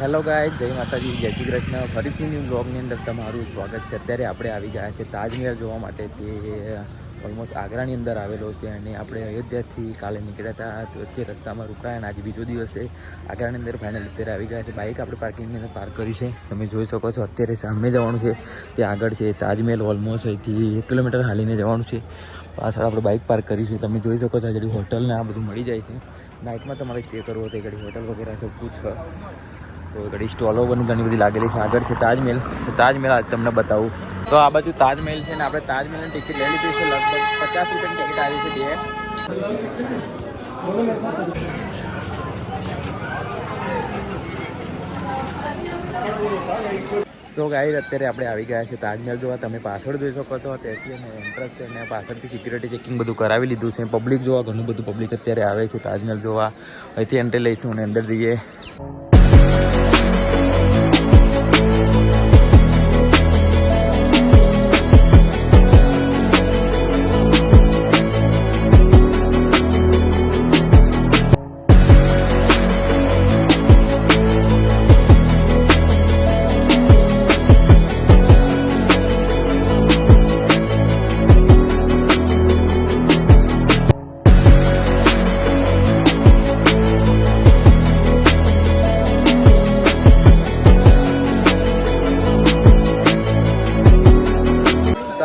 Hello ગાય જય માતાજી. જય શ્રી કૃષ્ણ. ફરીથી બ્લોગની અંદર તમારું સ્વાગત છે. અત્યારે આપણે આવી ગયા છે તાજમહેલ જોવા માટે. તે ઓલમોસ્ટ આગ્રાની અંદર આવેલો છે અને આપણે અયોધ્યાથી કાલે નીકળ્યા હતા. વચ્ચે રસ્તામાં રોકાયા અને આજે બીજો દિવસ છે. આગ્રાની અંદર ફાઇનલ અત્યારે આવી ગયા છે. બાઇક આપણે પાર્કિંગની અંદર પાર્ક કરી છે. તમે જોઈ શકો છો અત્યારે સામે જવાનું છે. તે આગળ છે તાજમહેલ ઓલમોસ્ટ અહીંથી એક કિલોમીટર હાલીને જવાનું છે. પાછળ આપણે બાઇક પાર્ક કરીશું તમે જોઈ શકો છો આ હોટલને આ બધું મળી જાય છે. નાઇટમાં તમારે સ્ટે કરવો તો આગળ હોટલ વગેરે સબ કુછ છે. તો ઘડી સ્ટોલો પણ ઘણી બધી લાગેલી છે. આગળ છે તાજમહેલ. તો તાજમહેલ આજ તમને બતાવું. તો આ બાજુ તાજમહેલ છે ને આપણે તાજમહેલની ટિકિટ લઈ લીધી છે, લગભગ પચાસ રૂપિયાની ટિકિટ આવી છે બે. સો ગાઈડ અત્યારે આપણે આવી ગયા છે તાજમહેલ જોવા. તમે પાછળ જોઈ શકો છો ત્યાંથી અમે એન્ટ્રન્સ છે અને પાછળથી સિક્યુરિટી ચેકિંગ બધું કરાવી લીધું છે. પબ્લિક જોવા, ઘણું બધું પબ્લિક અત્યારે આવે છે તાજમહેલ જોવા. અહીંથી એન્ટ્રી લઈશું અને અંદર જઈએ.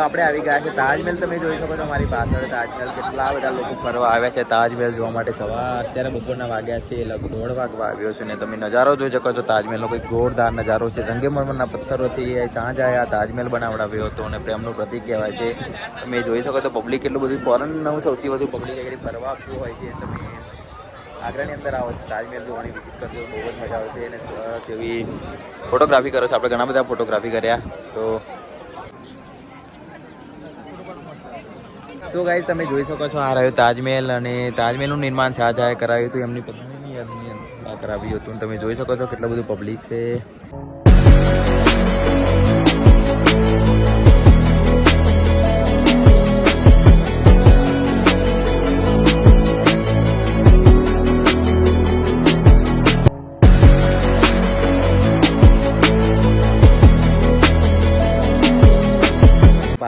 આપણે આવી ગયા છે તાજમહેલ. તમે જોઈ શકો છો મારી પાછળ તાજમહેલ. કેટલા બધા લોકો ફરવા આવ્યા છે તાજમહેલ જોવા માટે. સવાર અત્યારે બપોરના વાગ્યા છે, લગભગ દોઢ વાગવા આવ્યો છે ને તમે નજારો જોઈ શકો છો. તાજમહેલનો કોઈ જોરદાર નજારો છે. સંગેમરમરના પથ્થરોથી સાંજ આયા તાજમહેલ બનાવડાવ્યો હતો અને પ્રેમનું પ્રતિક કહેવાય છે. તમે જોઈ શકો તો પબ્લિક એટલું બધું ફોરેનનું સૌથી વધુ પબ્લિક આગળ ફરવા આપતું હોય છે. તમે આગ્રાની અંદર આવો છો, તાજમહેલ જોવાની વિઝિટ કરશો બહુ જ મજા આવશે અને એવી ફોટોગ્રાફી કરો છો. આપણે ઘણા બધા ફોટોગ્રાફી કર્યા. તો સો ગાઈઝ તમે જોઈ શકો છો, આ રહ્યો તાજમહેલ અને તાજમહેલનું નિર્માણ શાહજહાએ કરાવ્યું હતું. એમની પત્નીની યાદની કરાવ્યું હતું. તમે જોઈ શકો છો કેટલું બધું પબ્લિક છે.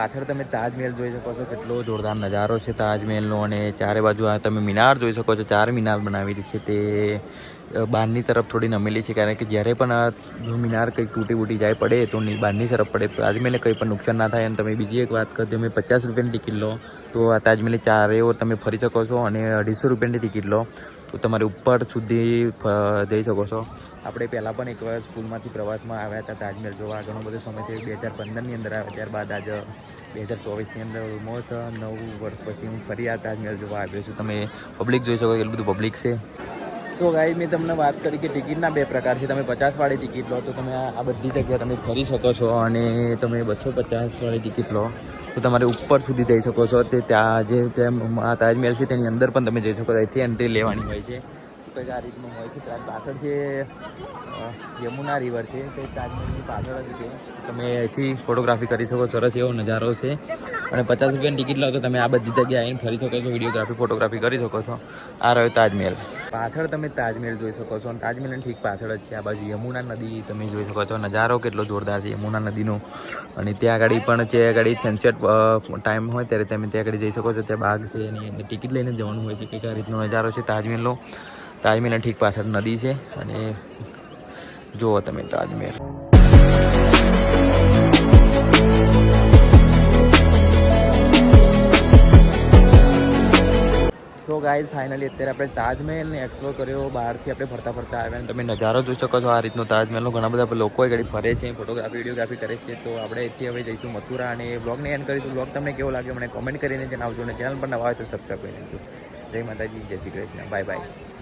પાછળ તમે તાજમહેલ જોઈ શકો છો. કેટલો જોરદાર નજારો છે તાજમહેલનો અને ચારે બાજુ આ તમે મિનાર જોઈ શકો છો. ચાર મિનાર બનાવેલી છે તે બહારની તરફ થોડી નમેલી છે. કારણ કે જ્યારે પણ આ જો મિનાર કંઈક તૂટી બૂટી જાય પડે તો બહારની તરફ પડે. તાજમહેલને કંઈ પણ નુકસાન ના થાય. અને તમે બીજી એક વાત કરો તમે પચાસ રૂપિયાની ટિકિટ લો, તો આ તાજમહેલની ચારે ઓર તમે ફરી શકો છો અને અઢીસો રૂપિયાની ટિકિટ લો. તો તમારે ઉપર સુધી જઈ શકો છો. આપણે પહેલાં પણ એકવાર સ્કૂલમાંથી પ્રવાસમાં આવ્યા હતા તાજમહેલ જોવા. ઘણો બધો સમય થયો. બે હજાર પંદરની અંદર આવ્યા. ત્યારબાદ આજે બે હજાર ચોવીસની અંદર ઓલમોસ્ટ નવ વર્ષ પછી હું ફરી આ તાજમહેલ જોવા આવ્યો છું. તમે પબ્લિક જોઈ શકો એટલું બધું પબ્લિક છે. સો ગાઈ મેં તમને વાત કરી કે ટિકિટના બે પ્રકાર છે. તમે પચાસવાળી ટિકિટ લો, તો તમે આ બધી જગ્યાએ તમે ફરી શકો છો અને તમે બસો પચાસવાળી ટિકિટ લો. તો તમારે ઉપર સુધી જઈ શકો છો. તે ત્યાં જે જેમ તાજમહેલ છે તેની અંદર પણ તમે જઈ શકો અહીંથી એન્ટ્રી લેવાની હોય છે. કોઈ આ રીતનું હોય છે. પાછળ જે યમુના રિવર છે, તે તાજમહેલની પાછળ જ છે. તમે અહીંથી ફોટોગ્રાફી કરી શકો. સરસ એવો નજારો છે. અને પચાસ રૂપિયાની ટિકિટ લો તો તમે આ બધી જગ્યાએ આવીને ફરી શકો છો. વિડીયોગ્રાફી ફોટોગ્રાફી કરી શકો છો. આ રહ્યો તાજમહેલ. પાછળ તમે તાજમહેલ જોઈ શકો છો અને તાજમહેલની ઠીક પાછળ જ છે આ બાજુ યમુના નદી, તમે જોઈ શકો છો. નજારો કેટલો જોરદાર છે યમુના નદીનો. અને ત્યાં આગળ પણ જે આગળ સનસેટ ટાઈમ હોય ત્યારે તમે ત્યાં આગળ જઈ શકો છો. ત્યાં બાગ છે, એની અંદર ટિકિટ લઈને જવાનું હોય છે કંઈક આ રીતનો નજારો છે તાજમહેલનો. તાજમહેલની ઠીક પાછળ નદી છે અને જુઓ તમે તાજમહેલ. સો ગાઈઝ ફાઇનલી અત્યારે આપણે તાજમહેલને એક્સપ્લોર કર્યો. બહારથી આપણે ફરતા ફરતા આવ્યા અને તમે નજારો જોઈ શકો છો આ રીતનો તાજમહેલનો. ઘણા બધા લોકો ઘડી ફરે છે ફોટોગ્રાફી વિડીયોગ્રાફી કરે છે. તો આપણે એથી હવે જઈશું મથુરા અને એ બ્લોગને એન્ડ કરીશું. બ્લોગ તમને કેવો લાગ્યો, મને કોમેન્ટ કરીને જણાવજો અને ચેનલ પર નવા હોય તો સબસ્ક્રાઈબ કરી દેજો જય માતાજી, જય શ્રી કૃષ્ણ. Bye bye